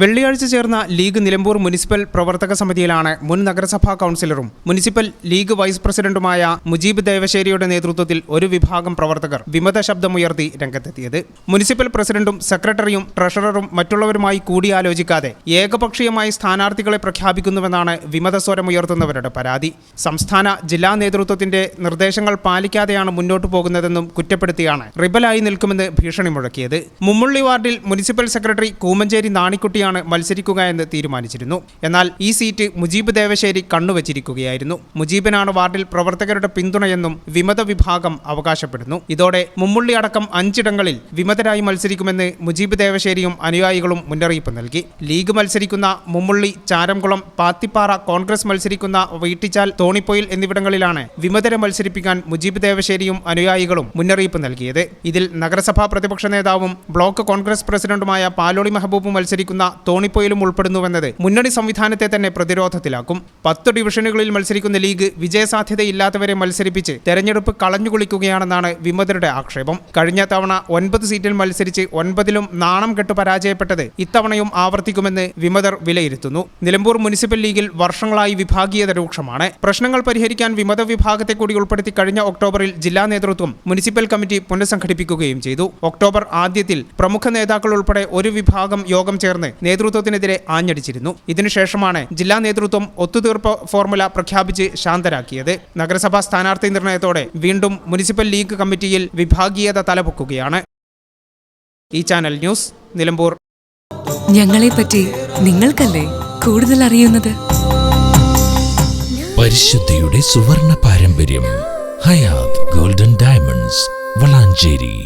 വെള്ളിയാഴ്ച ചേർന്ന league Nilambur municipal പ്രവർത്തക സമിതിയിലാണ് മുൻ നഗരസഭാ കൗൺസിലറും മുനിസിപ്പൽ ലീഗ് വൈസ് പ്രസിഡന്റുമായ മുജീബ് ദേവശേരിയുടെ നേതൃത്വത്തിൽ ഒരു വിഭാഗം പ്രവർത്തകർ വിമത ശബ്ദമുയർത്തി രംഗത്തെത്തിയത്. മുനിസിപ്പൽ പ്രസിഡന്റും സെക്രട്ടറിയും ട്രഷററും മറ്റുള്ളവരുമായി കൂടിയാലോചിക്കാതെ ഏകപക്ഷീയമായി സ്ഥാനാർത്ഥികളെ പ്രഖ്യാപിക്കുന്നുവെന്നാണ് വിമത സ്വരമുയർത്തുന്നവരുടെ പരാതി. സംസ്ഥാന ജില്ലാ നേതൃത്വത്തിന്റെ നിർദ്ദേശങ്ങൾ പാലിക്കാതെയാണ് മുന്നോട്ടു പോകുന്നതെന്നും കുറ്റപ്പെടുത്തിയാണ് റിബലായി നിൽക്കുമെന്ന് ഭീഷണി മുഴക്കിയത്. മുമ്മുള്ളി വാർഡിൽ മുനിസിപ്പൽ സെക്രട്ടറി കൂമഞ്ചേരി നാണിക്കുട്ടിയാണ് മത്സരിക്കുക എന്ന് തീരുമാനിച്ചിരുന്നു. എന്നാൽ ഈ സീറ്റ് മുജീബ് ദേവശേരി കണ്ണുവച്ചിരിക്കുകയായിരുന്നു. മുജീബിനാണ് വാർഡിൽ പ്രവർത്തകരുടെ പിന്തുണയെന്നും വിമത വിഭാഗം അവകാശപ്പെടുന്നു. ഇതോടെ മുമ്മുള്ളി അടക്കം അഞ്ചിടങ്ങളിൽ വിമതരായി മത്സരിക്കുമെന്ന് മുജീബ് ദേവശേരിയും അനുയായികളും മുന്നറിയിപ്പ് നൽകി. ലീഗ് മത്സരിക്കുന്ന മുമ്മുള്ളി ചാരംകുളം പാത്തിപ്പാറ കോൺഗ്രസ് മത്സരിക്കുന്ന വീട്ടിച്ചാൽ തോണിപ്പൊയിൽ എന്നിവിടങ്ങളിലാണ് വിമതരെ മത്സരിപ്പിക്കാൻ മുജീബ് ദേവശേരിയും അനുയായികളും മുന്നറിയിപ്പ് നൽകിയത്. ഇതിൽ നഗരസഭാ പ്രതിപക്ഷ നേതാവും ബ്ലോക്ക് കോൺഗ്രസ് പ്രസിഡന്റുമായ പാലോളി മെഹബൂബ് മത്സരിക്കുന്ന തോണിപ്പൊയിലും ഉൾപ്പെടുന്നുവെന്നത് മുന്നണി സംവിധാനത്തെ തന്നെ പ്രതിരോധത്തിലാക്കും. പത്ത് ഡിവിഷനുകളിൽ മത്സരിക്കുന്ന ലീഗ് വിജയസാധ്യതയില്ലാത്തവരെ മത്സരിപ്പിച്ച് തെരഞ്ഞെടുപ്പ് കളഞ്ഞുകുളിക്കുകയാണെന്നാണ് വിമതരുടെ ആക്ഷേപം. കഴിഞ്ഞ തവണ ഒൻപത് സീറ്റിൽ മത്സരിച്ച് ഒൻപതിലും നാണം കെട്ട് പരാജയപ്പെട്ടത് ഇത്തവണയും ആവർത്തിക്കുമെന്ന് വിമതർ വിലയിരുത്തുന്നു. നിലമ്പൂർ മുനിസിപ്പൽ ലീഗിൽ വർഷങ്ങളായി വിഭാഗീയത രൂക്ഷമാണ്. പ്രശ്നങ്ങൾ പരിഹരിക്കാൻ വിമത വിഭാഗത്തെ കൂടി ഉൾപ്പെടുത്തി കഴിഞ്ഞ ഒക്ടോബറിൽ ജില്ലാ നേതൃത്വം മുനിസിപ്പൽ കമ്മിറ്റി പുനഃസംഘടിപ്പിക്കുകയും ചെയ്തു. ഒക്ടോബർ ആദ്യത്തിൽ പ്രമുഖ നേതാക്കൾ ഉൾപ്പെടെ ഒരു വിഭാഗം യോഗം ചേർന്ന് നേതൃത്വത്തിനെതിരെ ആഞ്ഞടിച്ചിരുന്നു. ഇതിനുശേഷമാണ് ജില്ലാ നേതൃത്വം ഒത്തുതീർപ്പ് ഫോർമുല പ്രഖ്യാപിച്ച് ശാന്തരാക്കിയത്. നഗരസഭാ സ്ഥാനാർത്ഥി നിർണയത്തോടെ വീണ്ടും മുനിസിപ്പൽ ലീഗ് കമ്മിറ്റിയിൽ വിഭാഗീയത തലപൊക്കുകയാണ്. ഈ ചാനൽ ന്യൂസ് നിലമ്പൂർ. ഞങ്ങളെപ്പറ്റി നിങ്ങൾക്കല്ലേ കൂടുതൽ അറിയുന്നത്? പരിശുദ്ധിയുടെ സുവർണ പാരമ്പര്യം ഹയാത് ഗോൾഡൻ ഡയമണ്ട്സ് വളാഞ്ചേരി.